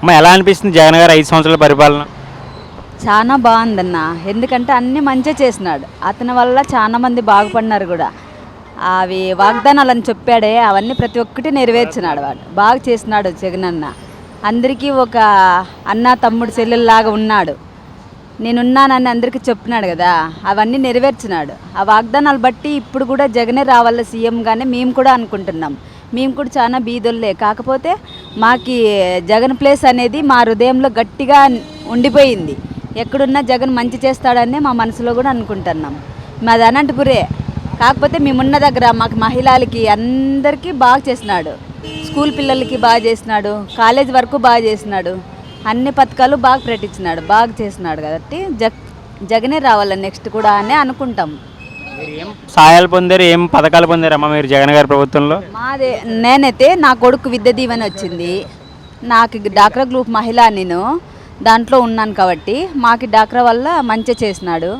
అమ్మ ఎలా అనిపిస్తుంది జగన్ గారు ఐదు సంవత్సరాల పరిపాలన? చాలా బాగుందన్న. ఎందుకంటే అన్ని మంచిగా చేసినాడు. అతని వల్ల చాలా మంది బాగుపడినారు కూడా. అవి వాగ్దానాలు అని చెప్పాడే అవన్నీ ప్రతి ఒక్కటి నెరవేర్చినాడు వాడు. బాగా చేసినాడు జగన్ అన్న అందరికీ ఒక అన్న తమ్ముడు చెల్లెల్లాగా ఉన్నాడు. నేనున్నానని అందరికీ చెప్పినాడు కదా అవన్నీ నెరవేర్చినాడు. ఆ వాగ్దానాలు బట్టి ఇప్పుడు కూడా జగనే రావాల సీఎంగానే మేము కూడా అనుకుంటున్నాం. మేము కూడా చాలా బీదోళ్ళే. కాకపోతే మాకి జగన్ ప్లేస్ అనేది మా హృదయంలో గట్టిగా ఉండిపోయింది. ఎక్కడున్నా జగన్ మంచి చేస్తాడని మా మనసులో కూడా అనుకుంటున్నాం. మాది అనంతపురే. కాకపోతే మేమున్న దగ్గర మాకు మహిళలకి అందరికీ బాగా చేసినాడు. స్కూల్ పిల్లలకి బాగా చేసినాడు. కాలేజ్ వరకు బాగా చేసినాడు. అన్ని పథకాలు బాగా ప్రకటించినాడు బాగా చేసినాడు కాబట్టి జగ్ జగనే రావాలని నెక్స్ట్ కూడా అని అనుకుంటాం. ఏం సహాయాలు పొందారు ఏం పథకాలు పొందారమ్మా మీరు జగన్ గారి ప్రభుత్వంలో? మాదే నేనైతే నా కొడుకు విద్య దీవెన వచ్చింది. నాకు డాక్రా గ్రూప్ మహిళ నేను దాంట్లో ఉన్నాను కాబట్టి మాకు డాక్రా వల్ల మంచిగా చేసినాడు.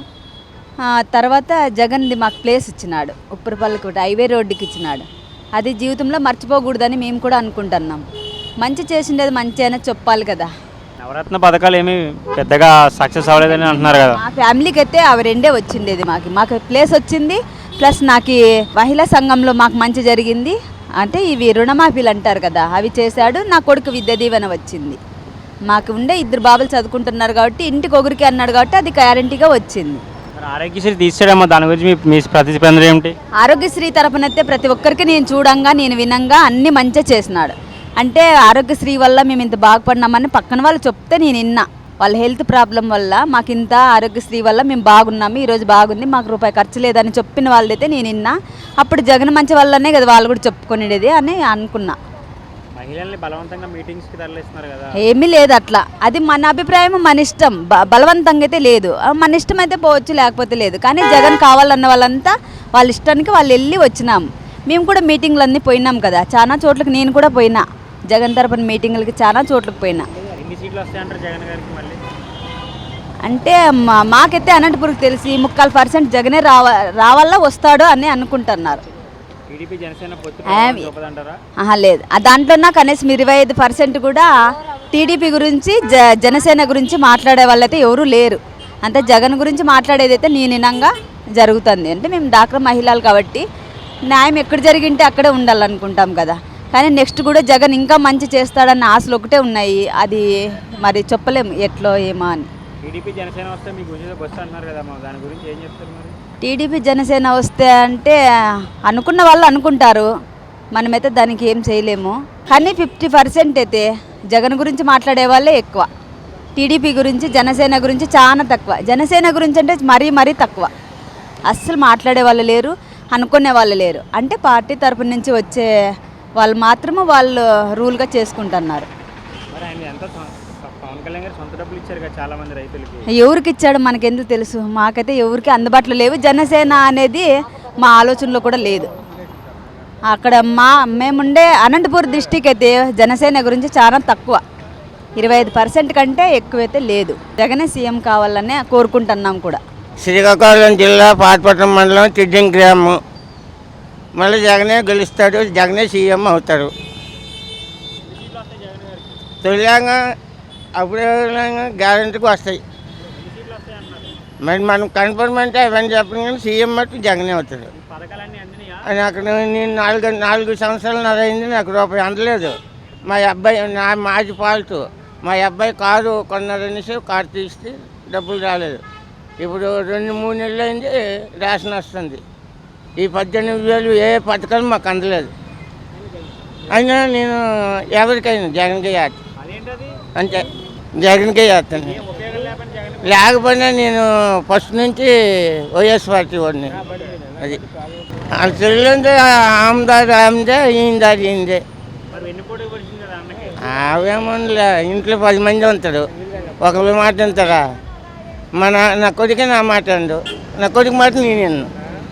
ఆ, తర్వాత జగన్ది మాకు ప్లేస్ ఇచ్చినాడు. ఉప్పరపల్లికి ఒకటి హైవే రోడ్డుకి ఇచ్చినాడు. అది జీవితంలో మర్చిపోకూడదని మేము కూడా అనుకుంటున్నాం. మంచి చేసిండేది మంచి అని చెప్పాలి కదా. నవరత్న పథకాలు ఏమి పెద్దగా సక్సెస్ అవ్వలేదని అంటున్నారు కదా. మా ఫ్యామిలీకి అయితే అవి రెండే వచ్చిండేది మాకు. మాకు ప్లేస్ వచ్చింది ప్లస్ నాకు మహిళా సంఘంలో మాకు మంచి జరిగింది. అంటే ఇవి రుణమాఫీలు అంటారు కదా అవి చేశాడు నా కొడుకు విద్య దీవెన వచ్చింది. మాకు ఉండే ఇద్దరు బాబులు చదువుకుంటున్నారు కాబట్టి ఇంటికి ఒకరికి అన్నాడు కాబట్టి అది గ్యారంటీగా వచ్చింది. మరి ఆరోగ్యశ్రీ తీసాడమ్మా దాని గురించి మీ మీ ప్రతిస్పందన ఏమిటి? ఆరోగ్యశ్రీ తరపునైతే ప్రతి ఒక్కరికి నేను చూడంగా నేను వినంగా అన్ని మంచిగా చేసినాడు. అంటే ఆరోగ్యశ్రీ వల్ల మేము ఇంత బాగుపడినామని పక్కన వాళ్ళు చెప్తే నేను విన్నా. వాళ్ళ హెల్త్ ప్రాబ్లం వల్ల మాకు ఇంత ఆరోగ్యశ్రీ వల్ల మేము బాగున్నాము ఈరోజు బాగుంది మాకు రూపాయి ఖర్చు లేదని చెప్పిన వాళ్ళైతే నేను విన్నా. అప్పుడు జగన్ మంచి వల్లనే కదా వాళ్ళు కూడా చెప్పుకునేది అని అనుకున్నా. ఏమీ లేదు అట్లా. అది మన అభిప్రాయం మన ఇష్టం. బలవంతంగా అయితే లేదు. మన ఇష్టం అయితే పోవచ్చు లేకపోతే లేదు. కానీ జగన్ కావాలన్న వాళ్ళంతా వాళ్ళ ఇష్టానికి వాళ్ళు వెళ్ళి వచ్చినాం. మేము కూడా మీటింగ్లు అన్నీ పోయినాం కదా. చాలా చోట్లకి నేను కూడా పోయినా. జగన్ తరపున మీటింగులకి చాలా చోట్లకి పోయినా. అంటే మా మాకైతే అనంతపురికి తెలిసి ముక్కాలు పర్సెంట్ జగనే రావ రావాలా వస్తాడు అని అనుకుంటున్నారు. లేదు. దాంట్లో నా కనీసం ఇరవై ఐదు పర్సెంట్ కూడా టీడీపీ గురించి జ జనసేన గురించి మాట్లాడే వాళ్ళైతే ఎవరు లేరు. అంటే జగన్ గురించి మాట్లాడేదైతే నేను వినంగా జరుగుతుంది. అంటే మేము డాక్టర్ మహిళలు కాబట్టి న్యాయం ఎక్కడ జరిగింటే అక్కడే ఉండాలనుకుంటాం కదా. కానీ నెక్స్ట్ కూడా జగన్ ఇంకా మంచి చేస్తాడన్న ఆశలు ఒకటే ఉన్నాయి. అది మరి చెప్పలేము ఎట్లో ఏమో అని. టీడీపీ జనసేన వస్తే మీ గురించి బస్సు అంటున్నారు కదా దాని గురించి ఏం చెప్తారు మరి? టీడీపీ జనసేన వస్తే అంటే అనుకున్న వాళ్ళు అనుకుంటారు. మనమైతే దానికి ఏం చేయలేము. కానీ ఫిఫ్టీ పర్సెంట్ అయితే జగన్ గురించి మాట్లాడే వాళ్ళే ఎక్కువ. టీడీపీ గురించి జనసేన గురించి చాలా తక్కువ. జనసేన గురించి అంటే మరీ మరీ తక్కువ. అస్సలు మాట్లాడే వాళ్ళు లేరు అనుకునే వాళ్ళు లేరు. అంటే పార్టీ తరపు నుంచి వచ్చే వాళ్ళు మాత్రమే వాళ్ళు రూల్గా చేసుకుంటున్నారు. ఎవరికి ఇచ్చాడు మనకెందుకు తెలుసు? మాకైతే ఎవరికి అందుబాటులో లేవు. జనసేన అనేది మా ఆలోచనలో కూడా లేదు. అక్కడ మా మేముండే అనంతపూర్ డిస్టిక్ అయితే జనసేన గురించి చాలా తక్కువ. ఇరవై ఐదు పర్సెంట్ కంటే ఎక్కువైతే లేదు. జగనే సీఎం కావాలనే కోరుకుంటున్నాం కూడా. శ్రీకాకుళం జిల్లా పాతపట్నం మండలం తిడ్డింగ్ గ్రామం. మళ్ళీ జగనే గెలుస్తాడు జగనే సీఎం అవుతాడు. తొలిగా అప్పుడే గ్యారంటీకి వస్తాయి. మరి మనం కన్ఫర్మ్ అంటే అవన్నీ చెప్పను కానీ సీఎం మట్టు జగనే అవుతాడు. అని అక్కడ నేను నాలుగు నాలుగు సంవత్సరాలు నరైంది నాకు రూపాయి అందలేదు. మా అబ్బాయి నా మాది ఫాల్ట్. మా అబ్బాయి కారు కొన్నారనేసి కారు తీస్తే డబ్బులు రాలేదు. ఇప్పుడు రెండు మూడు నెలలు అయింది రేషన్ వస్తుంది. ఈ పద్దెనిమిది వేలు ఏ పథకాలు మాకు అందలేదు. అయినా నేను ఎవరికైనా జగన్కే చేస్తాను అంతే జగన్కే చేస్తాను లేకపోయినా నేను ఫస్ట్ నుంచి వైఎస్ పార్టీ వాడిని. అది. ఆ చెల్లెంటే ఆమె దారి ఆమెదే ఈయన దారి ఈయనదే ఆవేమోలే ఇంట్లో పది మంది ఉంటారు. ఒకరి మాట ఉంటారా మన నా కొడుకే నా మాట అండు. నా కొడుకు మాట నేను.